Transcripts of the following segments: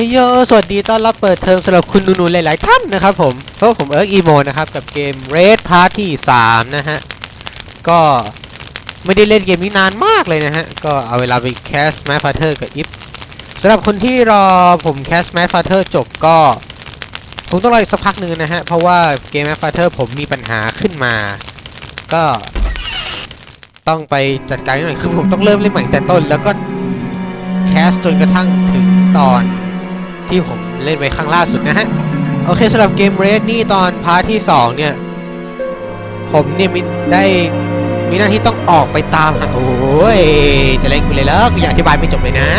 ฮ้ยโยสวัสดีต้อนรับเปิดเทอมสำหรับคุณหนูๆหลายๆท่านนะครับผมเพราะผมเอิร์กอีโมนะครับ กับเกม Red Party 3นะฮะ ก็ไม่ได้เล่นเกมนี้นานมากเลยนะฮะ ก็เอาเวลาไปแคส m a t h Father กับอิฟสำหรับคนที่รอผมแคส m a t h Father จบก็คงต้องรออีกสักพักหนึ่งนะฮะ เพราะว่าเกม m a t h Father ผมมีปัญหาขึ้นมา ก็ต้องไปจัดการหน่อยคือผมต้องเริ่มเล่นใหม่แต่ต้น แล้วก็แคสจนกระทั่งถึงตอน ที่ผมเล่นไว้ครั้งล่าสุดนะฮะ โอเคสำหรับเกมเรดนี่ตอนพาร์ทที่ 2 เนี่ย ผมเนี่ยมีได้มีหน้าที่ต้องออกไปตามหาโอ้ยจะเล่นกูเลยแล้วกูอยากอธิบายไม่จบเลยนะ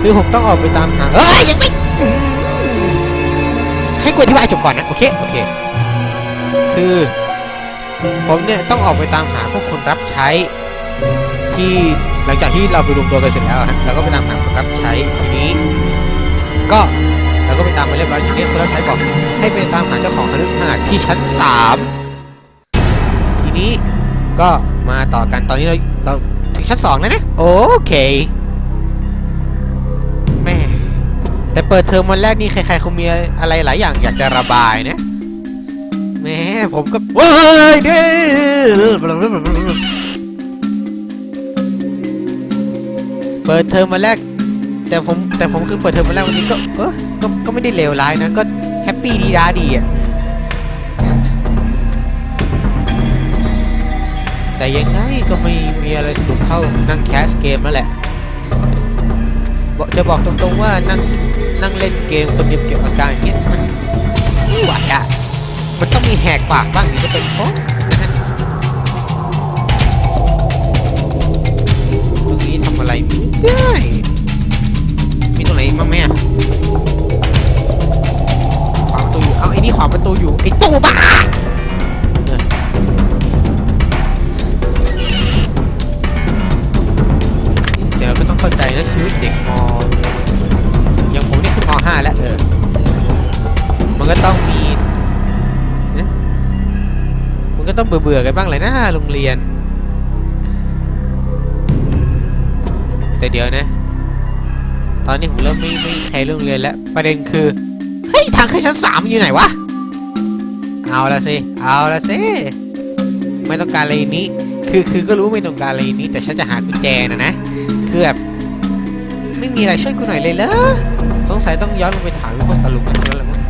คือผมต้องออกไปตามหาเฮ้ยยังไม่ให้กูอธิบายจบก่อนนะโอเคโอเค คือผมเนี่ยต้องออกไปตามหาพวกคนรับใช้ที่หลังจากที่เราไปรวมตัวกันเสร็จแล้วฮะเราก็ไปตามหาคนรับใช้ทีนี้ ก็เราก็ไปตามมาเรียบร้อยทีนี้คนรับใช้บอกให้ไปตามหาเจ้าของคฤหาสน์ที่ชั้น 3 ทีนี้ก็มาต่อกันตอนนี้เราเราถึงชั้น 2 แล้วนะ โอเคแม่แต่เปิดเทอมวันแรกนี่ใครๆคงมีอะไรหลายอย่างอยากจะระบายนะแม่ผมก็ว้ายเด้อเปิดเทอมวันแรก แต่ผมแต่ผมคือเปิดเทอมวันแรกวันนี้ก็เออก็ก็ไม่ได้เลวร้ายนะ ก็แฮปปี้ดีด้าดีอะแต่ยังไงก็ไม่มีอะไรสนุกเข้านั่งแคสเกมนั่นแหละบอกจะบอกตรงๆว่านั่งนั่งเล่นเกมคนเดียวเก็บอาการอย่างเงี้ยมันไม่ไหวอะมันต้องมีแหกปากบ้างถึงจะเป็นเพราะ เรื่องเรียนแล้วประเด็นคือ เฮ้ย ทางขึ้นชั้นสามอยู่ไหนวะ เอาละสิ เอาละสิ ไม่ต้องการอะไรนี้ คือคือก็รู้ไม่ต้องการอะไรนี้ แต่ฉันจะหากุญแจนะนะ คือแบบไม่มีอะไรช่วยกูหน่อยเลยเหรอสงสัยต้องย้อนลงไปถามพวกตะลุงกันใช่ไหมมั้ง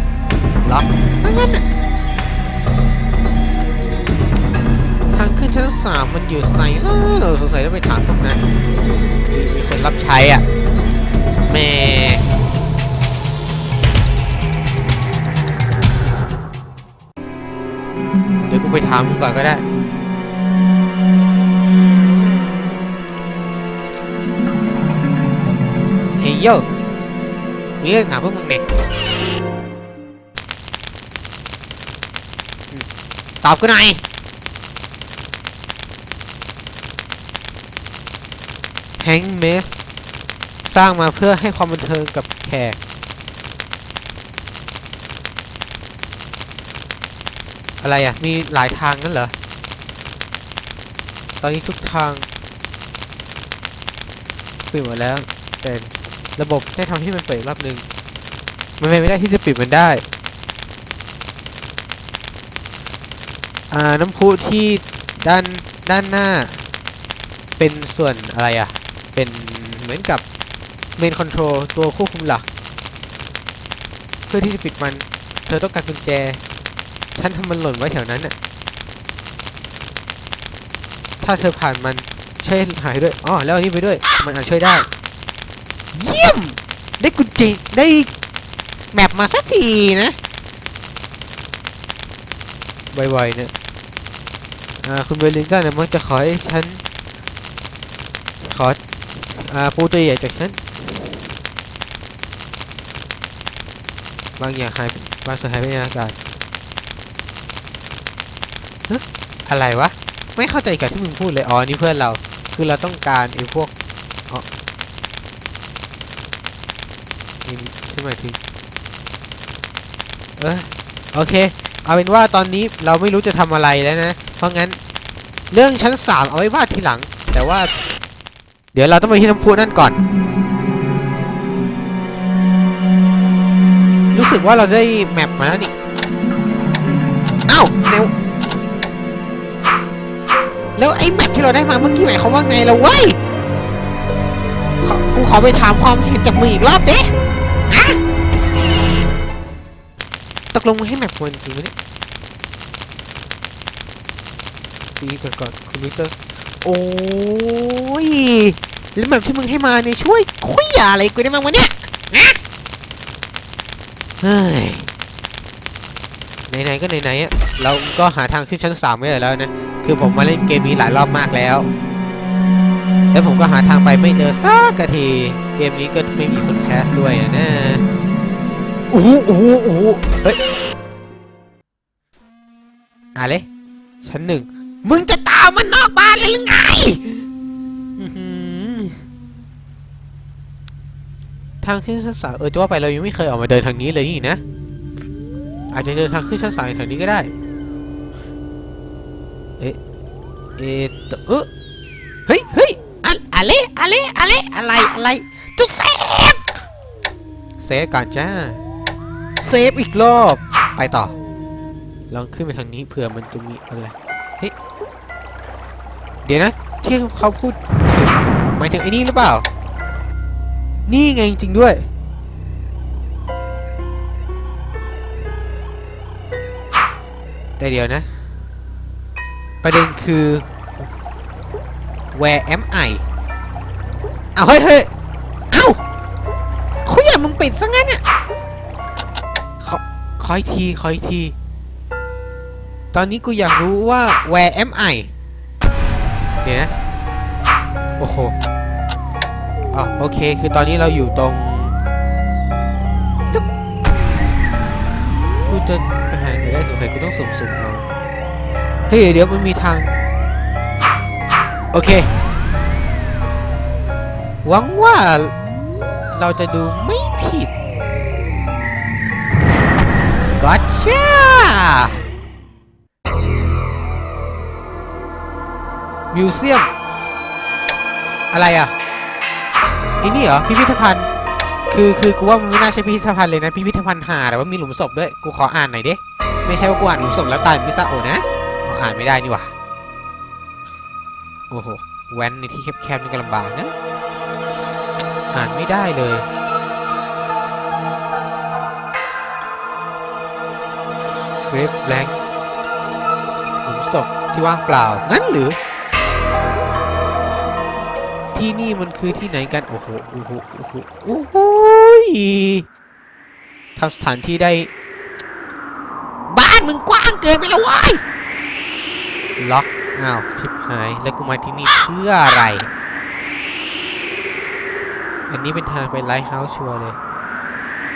ล็อกซะงั้นน่ะทางขึ้นชั้นสามมันอยู่ใส่แล้วสงสัยต้องไปถามพวกนั้นอ้ไอ้คนรับใช้อะแม่ ดี๋ยวกูไปถามมึงก่อนก็ได้ เฮ้ยโยมีเรื่องถามพวกมึงเด็กตอบกูหน่อยแฮงเมส สร้างมาเพื่อให้ความบันเทิงกับแขก อะไรอะ มีหลายทางนั่นเหรอ ตอนนี้ทุกทางปิดหมดแล้ว แต่ระบบได้ทำให้มันเปิดรอบนึง มันเป็นไม่ได้ที่จะปิดมันได้ อ่า น้ำพุที่ด้านด้านหน้า เป็นส่วนอะไรอะ เป็นเหมือนกับเมนคอนโทรลตัวควบคุมหลัก เพื่อที่จะปิดมัน เธอต้องการกุญแจ ฉันทำมันหล่นไว้แถวนั้นน่ะ ถ้าเธอผ่านมันช่วยหายด้วย อ๋อ แล้วอันนี้ไปด้วย มันอาจช่วยได้ เยี่ยม ได้กุญแจได้แมปมาสักทีนะไวๆเนี่ยอ่าคุณเบลลิงตันเนี่ยมักจะขอให้ฉัน ขออ่าปูตัวใหญ่จากฉัน บางอย่างหายบางส่วนหายไปในอากาศ อะไรวะ ไม่เข้าใจกับที่มึงพูดเลย อ๋อ นี่เพื่อนเรา คือเราต้องการไอ้พวกอ๋อไอ้ใช่ไหมายถึงเออโอเค เอาเป็นว่าตอนนี้เราไม่รู้จะทำอะไรแล้วนะ เพราะงั้นเรื่องชั้นสามเอาไว้ว่าทีหลัง แต่ว่า เดี๋ยวเราต้องไปที่น้ำพุนั่นก่อน รู้สึกว่าเราได้แมปมาแล้วนี่ เอ้าแนว แล้วไอ้แมปที่เราได้มาเมื่อกี้หมายความว่าไงล่ะเว้ยกูขอไปถามความเห็นจากมึงอีกรอบดิฮะตกลงมึงให้แมปควรจริงไหมเนี่ยปีก่อนก่อนคุณวิเตอร์โอ้ยแล้วแบบที่มึงให้มาเนี่ยช่วยคุยอะไรกูได้บ้างวะเนี่ยฮะเฮ้ย ไหนๆก็ไหนๆอะเราก็หาทางขึ้นชั้นสามไม่ได้แล้วนะ คือผมมาเล่นเกมนี้หลายรอบมากแล้ว แล้วผมก็หาทางไปไม่เจอสักที เกมนี้ก็ไม่มีคนแคสด้วยอะนะโอ้โหโอ้โหโอ้โหเฮ้ยอะไรชั้นหนึ่งมึงจะตามมันนอกบ้านเลยหรือไงทางขึ้นชั้นสามเออจะว่าไปเรายังไม่เคยออกมาเดินทางนี้เลยนี่นะ อาจจะเดินทางขึ้นชั้นสามแถวนี้ก็ได้ เอ๊ะ เอ๊ะตเออเฮ้ยเฮ้ยอะอะไรอะไรอะไรอะไรอะไรจุดเซฟเซฟก่อนจ้า เซฟอีกรอบ ไปต่อ ลองขึ้นไปทางนี้เผื่อมันจะมีอะไร เฮ้ย เดี๋ยวนะที่เขาพูดถึงหมายถึงไอ้นี่หรือเปล่า นี่ไงจริงด้วย แต่เดียวนะ ประเด็นคือ where am I เอาเฮ้ยเฮ้ยเอ้าคุยอย่ามึงปิดซะงั้นอะขอขออีกทีขออีกที ตอนนี้กูอยากรู้ว่า where am I เดี๋ยวนะ โอ้โหอ๋อโอเค คือตอนนี้เราอยู่ตรงกูจะ ไปหาไหนได้สงสัยกูต้องสุ่มๆเอาเฮ้ยเดี๋ยวมันมีทาง โอเค หวังว่าเราจะดูไม่ผิด gotcha มิวเซียม อะไรอะอ้นี่เหรอพิพิธภัณฑ์ คือคือกูว่ามันไม่น่าใช่พิพิธภัณฑ์เลยนะพิพิธภัณฑ์หาแต่ว่ามีหลุมศพด้วย กูขออ่านหน่อยดิ ไม่ใช่ว่ากูอ่านหลุมศพแล้วตายมิซาโอนะอ่านไม่ได้นี่หว่าโอ้โหแว้นในที่แคบๆนี่ก็ลำบากนะอ่านไม่ได้เลย Grave Blank หลุมศพที่ว่างเปล่า งั้นหรือ ที่นี่มันคือที่ไหนกัน โอ้โห โอ้โห โอ้โห โอ้โหทำสถานที่ได้ บ้านมึงกว้างเกินไป แล้วเว้ยล็อก อ้าว ชิบหาย แล้วกูมาที่นี่เพื่ออะไร อันนี้เป็นทางไปไลท์เฮาส์ชัวร์เลย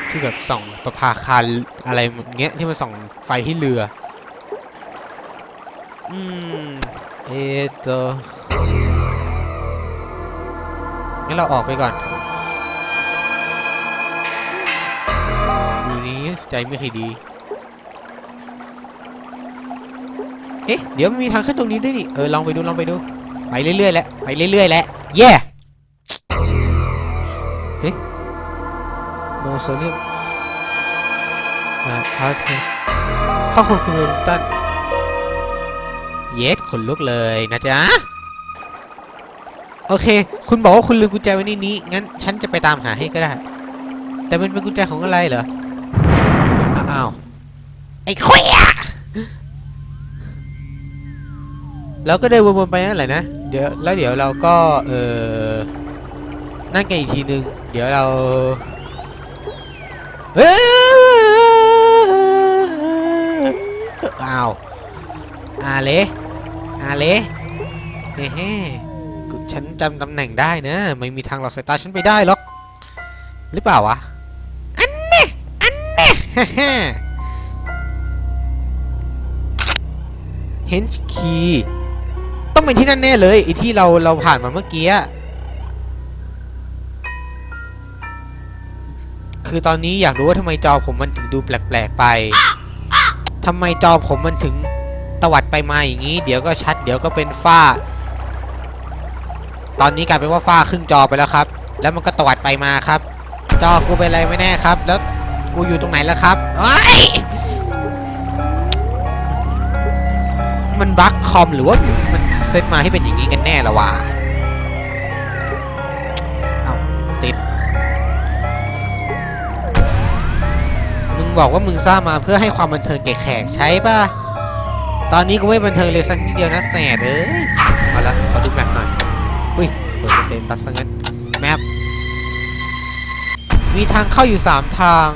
ที่แบบส่องประภาคารอะไรเงี้ย ที่มันส่องไฟให้เรือ อืม เอโตงั้นเราออกไปก่อนอยู่นี้ใจไม่ค่อยดี เอ๊ะ เดี๋ยวมันมีทางขึ้นตรงนี้ด้วยนี่ เออ ลองไปดู ลองไปดู ไปเรื่อยๆแหละไปเรื่อยๆแหละเย่เฮ้ยโมโซเลียมอ่าพาสข้อควรคุณลุงตันเยสขนลุกเลยนะจ๊ะ โอเค คุณบอกว่าคุณลืมกุญแจไว้ในนี้ งั้นฉันจะไปตามหาให้ก็ได้ แต่มันเป็นกุญแจของอะไรเหรอ อ้าว ไอ้คุยอะ เราก็เดินวนๆไปนั่นแหละนะ เดี๋ยวแล้วเดี๋ยวเราก็เออนั่นกันอีกทีนึง เดี๋ยวเราเอ้อ้าวอาเลอาเลเฮ้เฮ้กูฉันจำตำแหน่งได้นะ ไม่มีทางหลอกสายตาฉันไปได้หรอก หรือเปล่าวะ อันเน่อันเน่ฮ่าฮ่าเฮนช์คีย์ ต้องเป็นที่นั่นแน่เลยไอ้ที่เราเราผ่านมาเมื่อกี้คือตอนนี้อยากรู้ว่าทำไมจอผมมันถึงดูแปลกๆไปทำไมจอผมมันถึงตวัดไปมาอย่างนี้ เดี๋ยวก็ชัด เดี๋ยวก็เป็นฝ้า ตอนนี้กลายเป็นว่าฝ้าครึ่งจอไปแล้วครับ แล้วมันก็ตวัดไปมาครับ จอกูเป็นอะไรไม่แน่ครับ แล้วกูอยู่ตรงไหนแล้วครับเอ้มันบั๊กคอมหรือว่ามัน เซตมาให้เป็นอย่างนี้กันแน่ละวะเอาติด มึงบอกว่ามึงสร้างมาเพื่อให้ความบันเทิงแก่แขกใช่ป่ะ ตอนนี้กูไม่บันเทิงเลยสักนิดเดียวนะแสดเอ้ยเอาละขอดูแมปหน่อย อุ้ยเปิดสเตตัสซะงั้นแมปมีทางเข้าอยู่สามทาง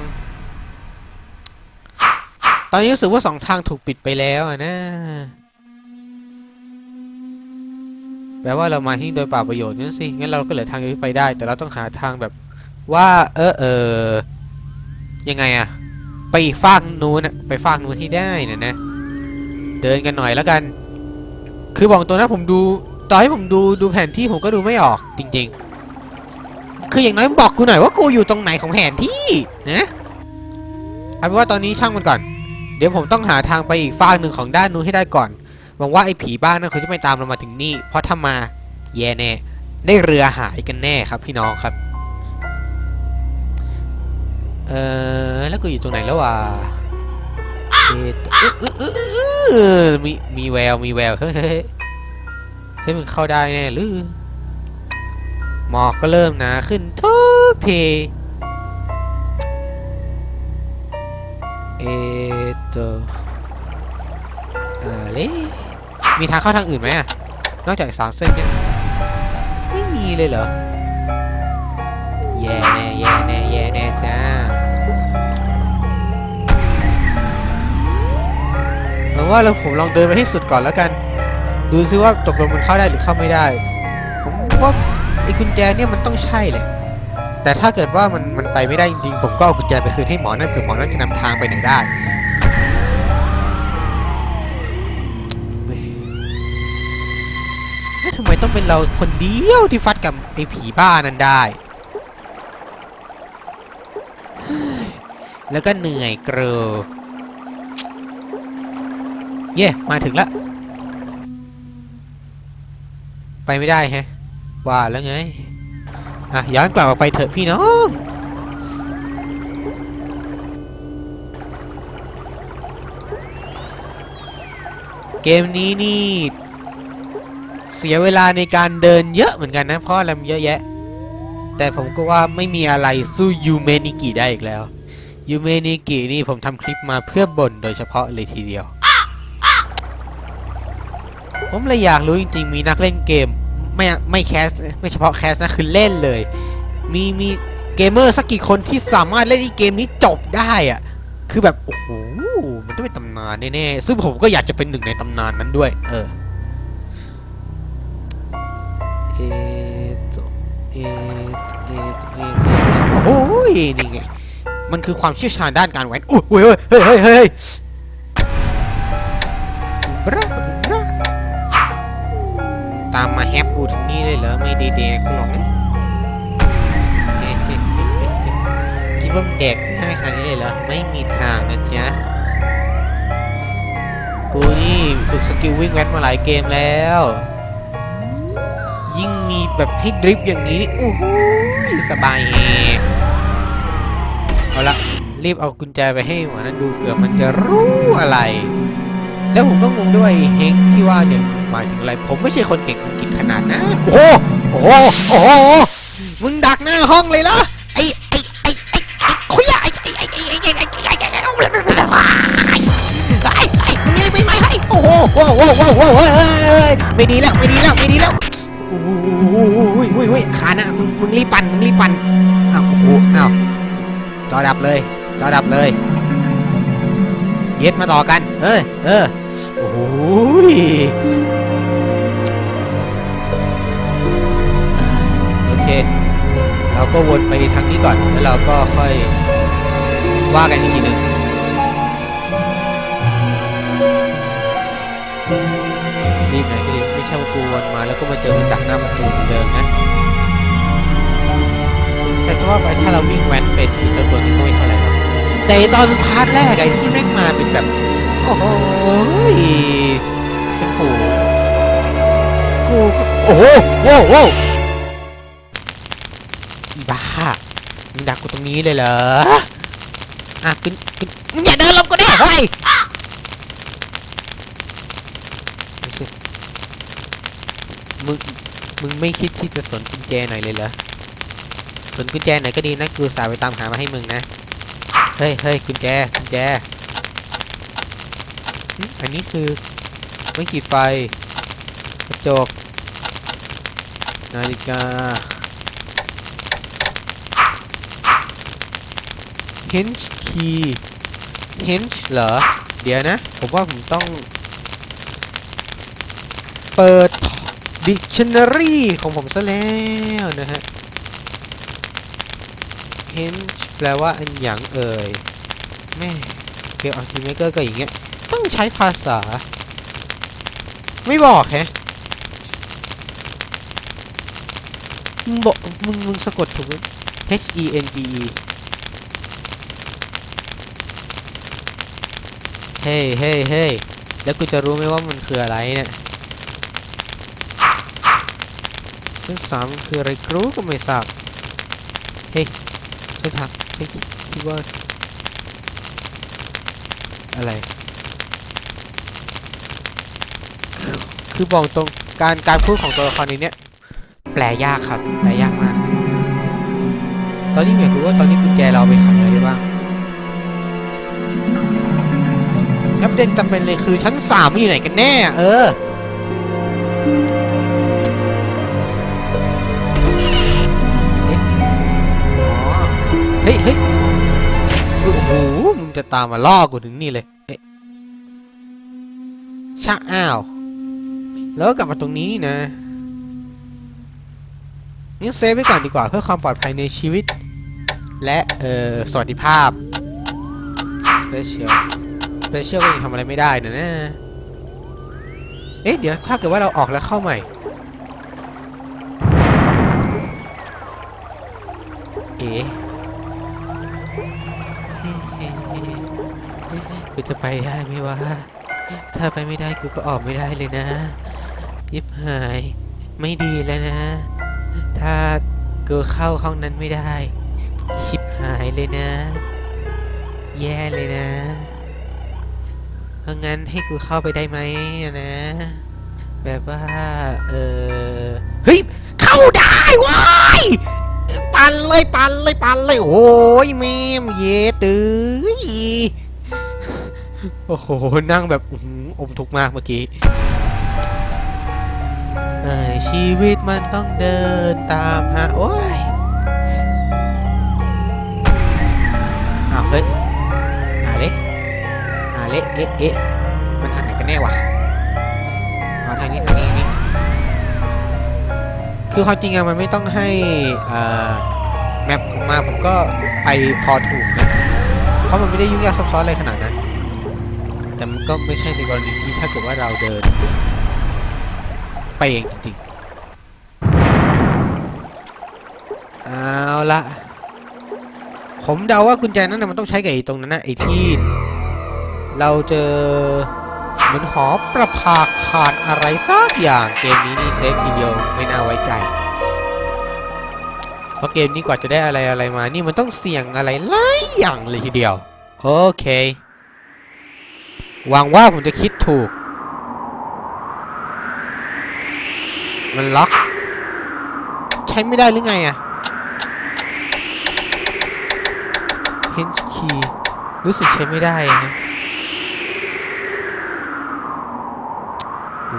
ตอนนี้รู้สึกว่าสองทางถูกปิดไปแล้วนะ แปลว่าเรามาที่โดยเปล่าประโยชน์นั่นสิ งั้นเราก็เหลือทางเดียวที่ไปได้ แต่เราต้องหาทางแบบว่า เออเออยังไงอะไปอีกฟากนู้นอะไปฟากนู้นให้ได้นะนะ เดินกันหน่อยแล้วกัน คือบอกตัวนะผมดูตอนให้ผมดูดูแผนที่ผมก็ดูไม่ออกจริง ๆ คืออย่างน้อยบอกกูหน่อยว่ากูอยู่ตรงไหนของแผนที่นะเอาเป็นว่าตอนนี้ช่างมันก่อน เดี๋ยวผมต้องหาทางไปอีกฟากหนึ่งของด้านนู้นให้ได้ก่อน หวังว่าไอ้ผีบ้านนั่นเขาจะไม่ตามเรามาถึงนี่ เพราะถ้ามาแย่แน่ ได้เรือหายกันแน่ครับพี่น้องครับ เออแล้วกูอยู่ตรงไหนแล้ววะเอ๊ะเออมีมีแววมีแววเฮ้ยเฮ้ยมันเข้าได้แน่หรือหมอกก็เริ่มหนาขึ้นทุกทีเออตัวอะไร มีทางเข้าทางอื่นไหมอะนอกจากสามเส้นเนี่ยไม่มีเลยเหรอ แย่แน่แย่แน่แย่แน่จ้าเอาว่าเราผมลองเดินไปให้สุดก่อนแล้วกัน ดูซิว่าตกลงมันเข้าได้หรือเข้าไม่ได้ ผมว่าไอ้กุญแจเนี่ยมันต้องใช่แหละ แต่ถ้าเกิดว่ามันมันไปไม่ได้จริงๆ ผมก็เอากุญแจไปคืนให้หมอนั่นเผื่อหมอนั่นจะนำทางไปไหนได้ ต้องเป็นเราคนเดียวที่ฟัดกับไอ้ผีบ้านั้นได้ แล้วก็เหนื่อยเกรอเย่มาถึงแล้วไปไม่ได้แฮะ ว่าแล้วไง อะย้อนกลับออกไปเถอะพี่น้องเกมนี้นี่ เสียเวลาในการเดินเยอะเหมือนกันนะเพราะอะไรมันเยอะแยะ แต่ผมก็ว่าไม่มีอะไรสู้ยูเมนิกิได้อีกแล้วยูเมนิกินี่ผมทำคลิปมาเพื่อบ่นโดยเฉพาะเลยทีเดียว ผมเลยอยากรู้จริงๆ มีนักเล่นเกม ไม่ไม่แคสไม่เฉพาะแคสนะคือเล่นเลย มีมีเกมเมอร์สักกี่คนที่สามารถเล่นอ้เกมนี้จบได้อะคือแบบ โอ้โห มันต้องเป็นตำนานแน่ๆ ซึ่งผมก็อยากจะเป็นหนึ่งในตำนานนั้นด้วย เออ เอโตเอโตเอโตเอโตโอ้โหนี่ไงมันคือความเชี่ยวชาญด้านการแหวนอุ้ยเฮ้ยเฮ้ยเฮ้ยเฮ้ยบราบราตามมาแฮปกูถึงนี่เลยเหรอไม่ได้แดกกูหรอกนะคิดว่ามันแดกง่ายขนาดนี้เลยเหรอไม่มีทางนะจ๊ะกูนี่ฝึกสกิลวิ่งแวนมาหลายเกมแล้ว แบบให้ดริฟต์อย่างนี้โอ้โหสบายแฮเอาละรีบเอากุญแจไปให้หมอนั้นดูเผื่อมันจะรู้อะไร แล้วผมก็งงด้วยเฮงที่ว่าเนี่ยหมายถึงอะไร ผมไม่ใช่คนเก่งคนกินขนาดนั้นโอ้โหโอ้โหโอ้มึงดักหน้าห้องเลยเหรอไอ้ไอ้ไอ้ไอ้ไอ้คุยอะไอ้ไอ้ไอ้ไอ้ไอ้ไอ้ไอ้ไอ้ไอ้ไอ้ไอ้ไอ้ไอ้ไอ้มึงเล่นไม่ไม่ให้โอ้โหโอ้โหโอ้โหโอ้โหเฮ้ยไม่ดีแล้วไม่ดีแล้วไม่ดีแล้วโอ้โหโอ้ ยโอ้ยโอ้ยขานะมึงมึงรีบปั่นมึงรีบปั่นอ้าวโอ้โหอ้าวจอดับเลยจอดับเลยเย็ดมาต่อกัน เออเออโอ้โหโอเค เราก็วนไปทางนี้ก่อน แล้วเราก็ค่อยว่ากันอีกทีหนึ่งรีบหน่อย กูวนมาแล้วก็มาเจอมันดักหน้าประตูเหมือนเดิมนะ แต่จะว่าไปถ้าเราวิ่งแว้นเป็นอ้เจ้าตัวนี้ก็ไม่เท่าไหร่หรอกแต่ตอนพาร์ทแรกไอ้ที่แม่งมาเป็นแบบ โอ้โหยเป็นฝูงกูก็โอ้โหโว้โว้อีบ้ามึงดักกูตรงนี้เลยเหรออะคุณคุณมึงอย่าเดินลงก็ได้เฮ้ย มึง มึงไม่คิดที่จะสนกุญแจหน่อยเลยเหรอ สนกุญแจหน่อยก็ดีนะกูสายไปตามหามาให้มึงนะ เฮ้ยเฮ้ยกุญแจ กุญแจ อันนี้คือไม่ขีดไฟ กระจก นาฬิกา hinge key hinge เหรอ เดี๋ยวนะ ผมว่าผมต้อง เปิด dictionary ของผมซะแล้วนะฮะ hinge แปลว่าอันหยังเอ่ย แม่เกม Ultimaker ก็อย่างเงี้ย ต้องใช้ภาษา ไม่บอกแฮะมึงบอกมึงมึงสะกดถูกไหม H E N G E เฮ้เฮ้เฮ้แล้วกูจะรู้ไหมว่ามันคืออะไรเนี่ย ชั้นสามคืออะไรกรู้ก็ไม่ทราบ เฮ้ยฉันถามฉันคิดคิดว่า อะไรคือคือบอกตรงการการพูดของตัวละครในเนี้ยแปลยากครับ แปลยากมาก ตอนนี้อยากรู้ว่าตอนนี้กุญแจเราไปขายอะไรได้บ้างแล้วประเด็นจำเป็นเลยคือชั้นสามมันอยู่ไหนกันแน่ เออ เฮ้ยเฮ้ยโอ้โหมึงจะตามมาล่อกูถึงนี่เลยเอ๊ะช่าอ้าว แล้วกลับมาตรงนี้นี่นะงั้นเซฟไว้ก่อนดีกว่าเพื่อความปลอดภัยในชีวิต และเอ่อสวัสดิภาพ Special สเปเชียลก็ยังทำอะไรไม่ได้นะนะเอ๊ะเดี๋ยวถ้าเกิดว่าเราออกแล้วเข้าใหม่เอ๊ะ จะไปได้ไหมวะ ถ้าไปไม่ได้กูก็ออกไม่ได้เลยนะยิบหาย ไม่ดีแล้วนะ ถ้ากูเข้าห้องนั้นไม่ได้ ชิบหายเลยนะ แย่เลยนะ เพราะงั้นให้กูเข้าไปได้ไหมนะ แบบว่า เออเฮ้ย เข้าได้ว้ยปันเลยปันเลยปันเลย โอ้ยแม่เย็ดเอ้ย โอ้โห นั่งแบบออมทุกข์มากเมื่อกี้เอ้ยชีวิตมันต้องเดินตามหา โอ้ยอ้าวเฮ้ยอะไรอะไรเอ๊ะเอ๊ะมันทางไหนกันแน่วะเอาทางนี้ทางนี้นี่คือความจริงอะมันไม่ต้องให้อ่แมปผมมาผมก็ไปพอถูกนะ เพราะมันไม่ได้ยุ่งยากซับซ้อนอะไรขนาดนั้น ก็ไม่ใช่ในกรณีที่ถ้าเกิดว่าเราเดิน ไปเองจริงๆ เอาละผมเดาว่ากุญแจนั้นนะมันต้องใช้กับไอ้ตรงนั้นนะไอ้ที่เราเจอเหมือนหอประภาคารอะไรสักอย่างเกมนี้นี่เซฟทีเดียวไม่น่าไว้ใจเพราะเกมนี้กว่าจะได้อะไรอะไรมา นี่มันต้องเสี่ยงอะไรหลายอย่างเลยทีเดียว โอเค หวังว่าผมจะคิดถูก มันล็อก ใช้ไม่ได้หรือไงอะ Hinge key รู้สึกใช้ไม่ได้นะ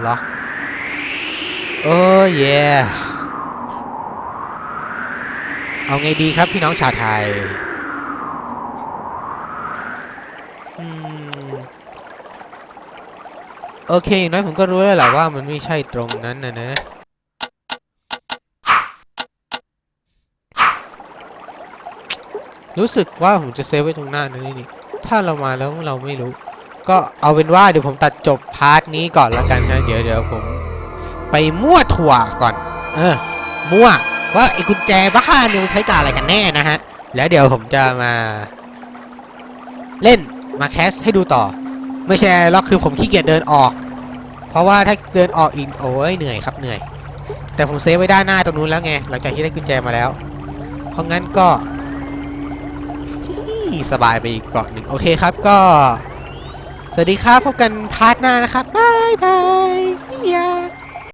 ล็อกโอ้เย่เอาไงดีครับพี่น้องชาวไทย เคอย่างน้อยผมก็รู้แล้วแหละว่ามันไม่ใช่ตรงนั้นนะนะรู้สึกว่าผมจะเซฟไว้ตรงหน้านั้นนี่ ถ้าเรามาแล้วเราไม่รู้ ก็เอาเป็นว่าเดี๋ยวผมตัดจบพาร์ทนี้ก่อนละกันฮะเดี๋ยวเดี๋ยวผม ไปมั่วถั่วก่อน เออ มั่วว่าไอ้กุญแจบ้าเนี่ยมันใช้กับอะไรกันแน่นะฮะ แล้วเดี๋ยวผมจะมา เล่นมาแคสให้ดูต่อ ไม่ใช่ล็อกคือผมขี้เกียจเดินออก ราะว่าถ้าเดินออกอีกโอ้ยเหนื่อยครับเหนื่อย แต่ผมเซฟไว้ด้านหน้าตรงนู้นแล้วไงหลังจากที่ได้กุญแจมาแล้ว เพราะงั้นก็สบายไปอีกเกาะหนึ่งโอเคครับก็ สวัสดีครับพบกันพาร์ทหน้านะครับบายบายยา